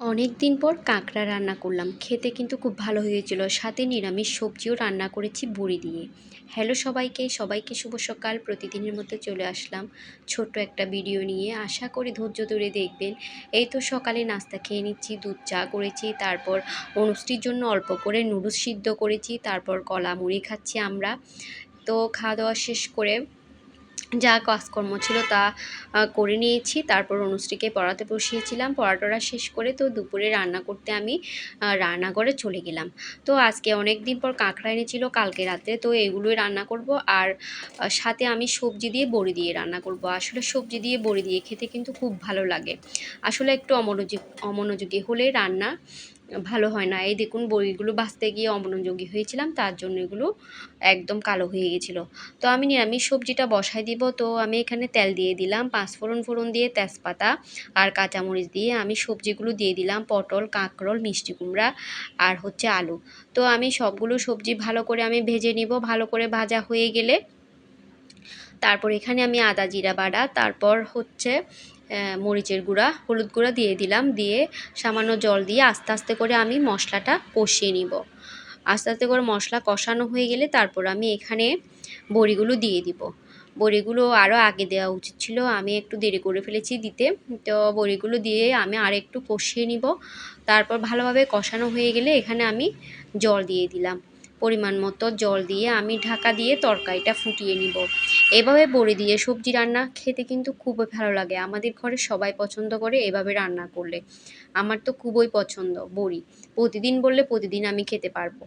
অনেক দিন পর কাঁকড়া রান্না করলাম। খেতে কিন্তু খুব ভালো হয়েছিল। সাথে নিরামিষ সবজিও রান্না করেছি বুড়ি দিয়ে। হ্যালো সবাইকে সবাইকে শুভ সকাল। প্রতিদিনের মতো চলে আসলাম ছোট্ট একটা ভিডিও নিয়ে। আশা করি ধৈর্য ধরে দেখবেন। এই তো সকালে নাস্তা খেয়ে নিচ্ছি, দুধ চা করেছি, তারপর অনুষ্ঠির জন্য অল্প করে নুডলস সিদ্ধ করেছি, তারপর কলা মুড়ি খাচ্ছি আমরা। তো খাওয়া দাওয়া শেষ করে যা কাজকর্ম ছিল তা করে নিয়েছি। তারপর অনুশ্রীকে পড়াতে বসিয়েছিলাম। পড়াটরা শেষ করে তো দুপুরে রান্না করতে আমি রান্নাঘরে চলে গেলাম। তো আজকে অনেক দিন পর কাঁকড়া এনেছিল, কালকে রাতে তো এগুলোই রান্না করব। আর সাথে আমি সবজি দিয়ে বড়ি দিয়ে রান্না করব। আসলে সবজি দিয়ে বড়ি দিয়ে খেতে কিন্তু খুব ভালো লাগে। আসলে একটু অমনোযোগ, অমনোযোগী হলে রান্না ভালো হয় না। এই দেখুন, বইগুলো বাঁচতে গিয়ে অমনোযোগী হয়েছিলাম, তার জন্য এগুলো একদম কালো হয়ে গেছিল। তো আমি নিরামিষ সবজিটা বসাই দিব। তো আমি এখানে তেল দিয়ে দিলাম পাঁচফোড়ন ফোড়ন দিয়ে তেজপাতা আর কাঁচামরিচ দিয়ে আমি সবজিগুলো দিয়ে দিলাম, পটল, কাঁকরোল, মিষ্টি কুমড়া আর হচ্ছে আলু। তো আমি সবগুলো সবজি ভালো করে আমি ভেজে নিব, ভালো করে ভাজা হয়ে গেলে। তারপর এখানে আমি আদা জিরা বাড়া তারপর হচ্ছে মরিচের গুঁড়া, হলুদ গুঁড়া দিয়ে দিলাম। দিয়ে সামান্য জল দিয়ে আস্তে আস্তে করে আমি মশলাটা কষিয়ে নিব। আস্তে আস্তে করে মশলা কষানো হয়ে গেলে তারপর আমি এখানে বড়িগুলো দিয়ে দিব। বড়িগুলো আরও আগে দেওয়া উচিত ছিল, আমি একটু দেরি করে ফেলেছি দিতে। তো বড়িগুলো দিয়ে আমি আর একটু কষিয়ে নিব। তারপর ভালোভাবে কষানো হয়ে গেলে এখানে আমি জল দিয়ে দিলাম। পরিমাণ মতো জল দিয়ে আমি ঢাকা দিয়ে তরকারিটা ফুটিয়ে নিব। এভাবে বড়ি দিয়ে সবজি রান্না খেতে কিন্তু খুবই ভালো লাগে। আমাদের ঘরে সবাই পছন্দ করে এভাবে রান্না করলে। আমার তো খুবই পছন্দ বড়ি। প্রতিদিন বললে প্রতিদিন আমি খেতে পারব।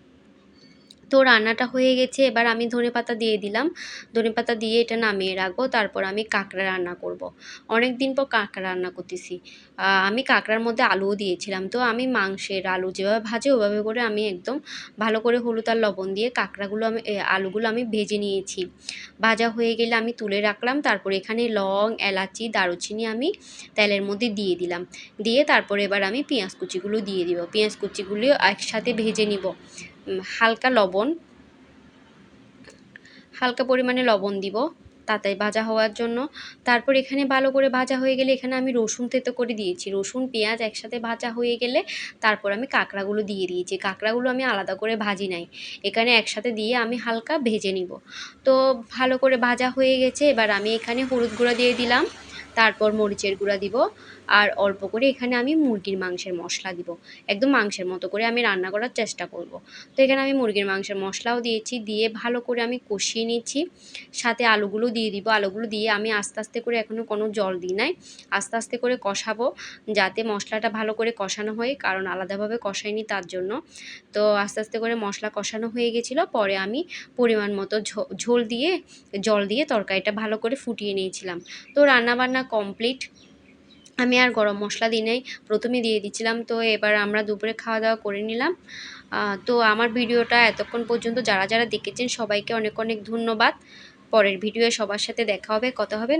তো রান্নাটা হয়ে গেছে, এবার আমি ধনে পাতা দিয়ে দিলাম। ধনে পাতা দিয়ে এটা নামিয়ে রাখব, তারপর আমি কাঁকড়া রান্না করব। অনেক দিন পর কাঁকড়া রান্না করতেছি। আমি কাঁকড়ার মধ্যে আলুও দিয়েছিলাম। তো আমি মাংসের আলু যেভাবে ভাজে, ওভাবে করে আমি একদম ভালো করে হলুদ আর লবণ দিয়ে কাঁকড়াগুলো আমি আলুগুলো আমি ভেজে নিয়েছি। ভাজা হয়ে গেলে আমি তুলে রাখলাম, তারপর এখানে লং, এলাচি, দারুচিনি আমি তেলের মধ্যে দিয়ে দিলাম। দিয়ে তারপর এবার আমি পেঁয়াজ কুচিগুলো দিয়ে দিব। পেঁয়াজ কুচিগুলো একসাথে ভেজে নিব। হালকা লবণ, হালকা পরিমাণে লবণ দিব তাতে ভাজা হওয়ার জন্য। তারপর এখানে ভালো করে ভাজা হয়ে গেলে এখানে আমি রসুন তেতো করে দিয়েছি। রসুন, পেঁয়াজ একসাথে ভাজা হয়ে গেলে তারপর আমি কাঁকড়াগুলো দিয়ে দিয়েছি। কাঁকড়াগুলো আমি আলাদা করে ভাজি নাই। এখানে একসাথে দিয়ে আমি হালকা ভেজে নিব। তো ভালো করে ভাজা হয়ে গেছে। এবার আমি এখানে হলুদ গুঁড়ো দিয়ে দিলাম। তারপর মরিচের গুঁড়া দিব আর অল্প করে এখানে আমি মুরগির মাংসের মশলা দিব। একদম মাংসের মতো করে আমি রান্না করার চেষ্টা করব। তো এখানে আমি মুরগির মাংসের মশলাও দিয়েছি, দিয়ে ভালো করে আমি কষিয়ে নিচ্ছি সাথে আলুগুলো দিয়ে দিব। আলুগুলো দিয়ে আমি আস্তে আস্তে করে এখনও কোনো জল দিই নাই। আস্তে আস্তে করে কষাবো যাতে মশলাটা ভালো করে কষানো হয়, কারণ আলাদাভাবে কষাইনি তার জন্য। তো আস্তে আস্তে করে মশলা কষানো হয়ে গেছিল। পরে আমি পরিমাণ মতো ঝোল দিয়ে, জল দিয়ে তরকারিটা ভালো করে ফুটিয়ে নিয়েছিলাম। তো রান্নাবান্না কমপ্লিট আমি আর গরম মশলা দিই নাই, প্রথমে দিয়ে দিচ্ছিলাম তো এবার আমরা দুপুরে খাওয়া দাওয়া করে নিলাম। তো আমার ভিডিওটা এতক্ষণ পর্যন্ত যারা যারা দেখেছেন, সবাইকে অনেক অনেক ধন্যবাদ। পরের ভিডিওয়ে সবার সাথে দেখা হবে, কথা হবে।